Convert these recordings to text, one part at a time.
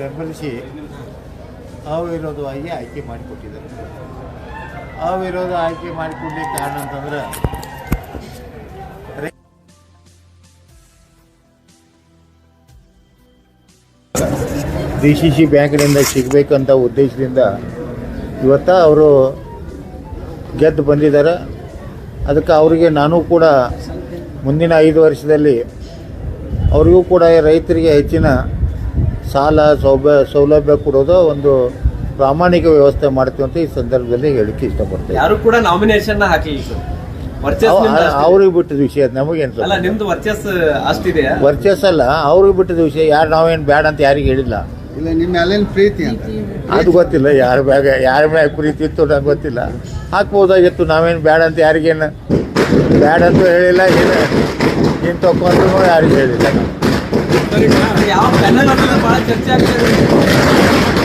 ಬೆಂಬಲಿಸಿ ಅವಿರೋಧವಾಗಿ ಆಯ್ಕೆ ಮಾಡಿಕೊಟ್ಟಿದ್ದಾರೆ. ಅವಿರೋಧ ಆಯ್ಕೆ ಮಾಡಿಕೊಡ್ಲಿಕ್ಕೆ ಕಾರಣ ಅಂತಂದ್ರೆ ಡಿ ಸಿ ಸಿ ಬ್ಯಾಂಕ್ನಿಂದ ಸಿಗಬೇಕಂತ ಉದ್ದೇಶದಿಂದ ಇವತ್ತ ಅವರು ಗೆದ್ದು ಬಂದಿದ್ದಾರೆ. ಅದಕ್ಕೆ ಅವರಿಗೆ ನಾನು ಕೂಡ ಮುಂದಿನ ಐದು ವರ್ಷದಲ್ಲಿ ಅವರಿಗೂ ಕೂಡ ರೈತರಿಗೆ ಹೆಚ್ಚಿನ ಸಾಲ ಸೌಭ್ಯ ಸೌಲಭ್ಯ ಕೊಡೋದು ಒಂದು ಪ್ರಾಮಾಣಿಕ ವ್ಯವಸ್ಥೆ ಮಾಡ್ತೀವಿ ಅಂತ ಈ ಸಂದರ್ಭದಲ್ಲಿ ಹೇಳಿಕ್ಕೆ ಇಷ್ಟಪಡ್ತೇವೆ ಯಾರು ಕೂಡ ನಾಮಿನೇಷನ್ ಹಾಕಲಿಲ್ಲ ಸರ್. ಅವ್ರಿಗೆ ಬಿಟ್ಟಿದ ವಿಷಯ ನಮಗೇನು ನಿಮ್ದು ವರ್ಚಸ್ ಅಷ್ಟಿದೆಯಾ? ವರ್ಚಸ್ ಅಲ್ಲ ಅವ್ರಿಗೆ ಬಿಟ್ಟಿದ ವಿಷಯ ಯಾರು ನಾವೇನು ಬ್ಯಾಡ ಅಂತ ಯಾರಿಗೆ ಹೇಳಿಲ್ಲ. ಇಲ್ಲ ನಿಮ್ಮ ಪ್ರೀತಿ ಅಂತ. ಅದು ಗೊತ್ತಿಲ್ಲ ಯಾರ ಬ್ಯಾಗ ಯಾರ ಮ್ಯಾಗ ಪ್ರೀತಿ ಇತ್ತು ನಂಗೆ ಗೊತ್ತಿಲ್ಲ. ಹಾಕ್ಬೋದಾಗಿತ್ತು ನಾವೇನು ಬ್ಯಾಡ ಅಂತ ಯಾರಿಗೇನು? ಬ್ಯಾಡ ಅಂತ ಹೇಳಿಲ್ಲ ಏನು ಏನು ತಗೊಂಡ್ರು ಯಾರಿಗೂ ಹೇಳಿಲ್ಲ. ನಾವು. ಯಾವ ಪ್ಯಾನಲ್ ಅನ್ನೋದು ಬಹಳ ಚರ್ಚೆ ಆಗ್ತಿದೆ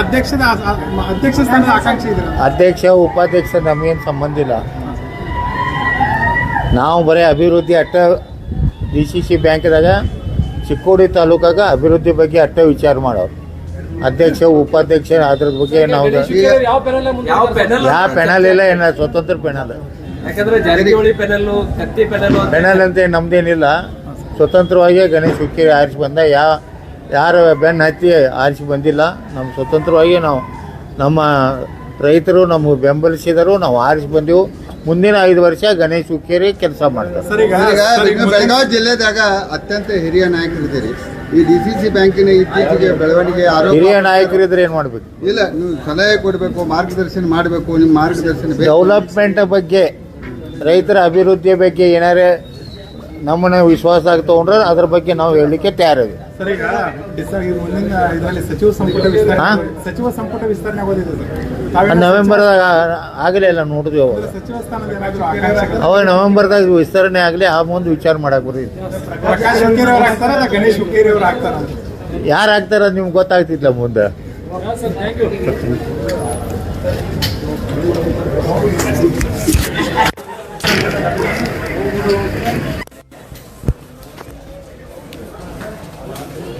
ಅಧ್ಯಕ್ಷ ಸ್ಥಾನದ ಆಕಾಂಕ್ಷಿ ಇದ್ರ. ಅಧ್ಯಕ್ಷ ಉಪಾಧ್ಯಕ್ಷ ನಮಗೇನು ಸಂಬಂಧ ಇಲ್ಲ. ನಾವು ಬರೀ ಅಭಿವೃದ್ಧಿ ಅಟ್ಟ ಡಿ ಸಿ ಸಿ ಬ್ಯಾಂಕ್ದಾಗ ಚಿಕ್ಕೋಡಿ ತಾಲೂಕಾಗ ಅಭಿವೃದ್ಧಿ ಬಗ್ಗೆ ಅಟ್ಟ ವಿಚಾರ ಮಾಡೋರು. ಅಧ್ಯಕ್ಷ ಉಪಾಧ್ಯಕ್ಷ ಅದ್ರ ಬಗ್ಗೆ ನಾವು ಯಾವ ಪೆನಲ್ ಇಲ್ಲ ಏನ ಸ್ವತಂತ್ರ ಪೆನಲ್ ಯಾಕಂದ್ರೆ ಜಾರಕಿಹೊಳಿ ಕತ್ತಿ ಪೆನಲ್ ಅಂತ ನಮ್ದೇನಿಲ್ಲ. ಸ್ವತಂತ್ರವಾಗಿ ಗಣೇಶ ಹುಕ್ಕೇರಿ ಆರಿಸಿ ಬಂದ ಯಾ ಯಾರು ಬೆನ್ನು ಹತ್ತಿ ಆರಿಸಿ ಬಂದಿಲ್ಲ. ನಮ್ಮ ಸ್ವತಂತ್ರವಾಗಿ ನಾವು ನಮ್ಮ ರೈತರು ನಮಗೆ ಬೆಂಬಲಿಸಿದರು ನಾವು ಆರಿಸಿ ಬಂದೆವು. ಮುಂದಿನ ಐದು ವರ್ಷ ಗಣೇಶ ಹುಕ್ಕೇರಿ ಕೆಲಸ ಮಾಡ್ತಾರೆ. ಸರ್ ಈಗ ಬೆಳಗಾವಿ ಜಿಲ್ಲೆದಾಗ ಅತ್ಯಂತ ಹಿರಿಯ ನಾಯಕರಿದ್ದೀರಿ. ಈ ಡಿ ಸಿ ಸಿ ಬ್ಯಾಂಕಿನ ಇತ್ತೀಚೆಗೆ ಬೆಳವಣಿಗೆ ಆರೋಪ ಹಿರಿಯ ನಾಯಕರಿದ್ರೆ ಏನು ಮಾಡಬೇಕು? ಇಲ್ಲ ನೀವು ಸಲಹೆ ಕೊಡಬೇಕು ಮಾರ್ಗದರ್ಶನ ಮಾಡಬೇಕು ನಿಮ್ಮ ಮಾರ್ಗದರ್ಶನ ಬೇಕು. ಡೆವಲಪ್ಮೆಂಟ್ ಬಗ್ಗೆ ರೈತರ ಅಭಿವೃದ್ಧಿಯ ಬಗ್ಗೆ ಏನಾರೇ ನಮ್ಮನ್ನ ವಿಶ್ವಾಸ ಆಗಿ ತಗೊಂಡ್ರೆ ಅದ್ರ ಬಗ್ಗೆ ನಾವು ಹೇಳಲಿಕ್ಕೆ ತಯಾರಿದೆ ಸಚಿವ ಸಂಪುಟ ವಿಸ್ತರಣೆ ಹಾ? ಸಚಿವ ಸಂಪುಟ ವಿಸ್ತರಣೆ ಆಗೋದಿದೆ ನವೆಂಬರ್ ಆಗಲೇ ಇಲ್ಲ ನೋಡಿದ್ವಿ ಅವಾಗ. ಅವಾಗ ನವೆಂಬರ್ದಾಗ ವಿಸ್ತರಣೆ ಆಗಲಿ ಆ ಮುಂದೆ ವಿಚಾರ ಮಾಡಕ್ಕೆ ಬರೀ ಯಾರು ಆಗ್ತಾರ ನಿಮ್ಗೆ ಗೊತ್ತಾಗ್ತಿಲ್ಲ ಮುಂದೆ?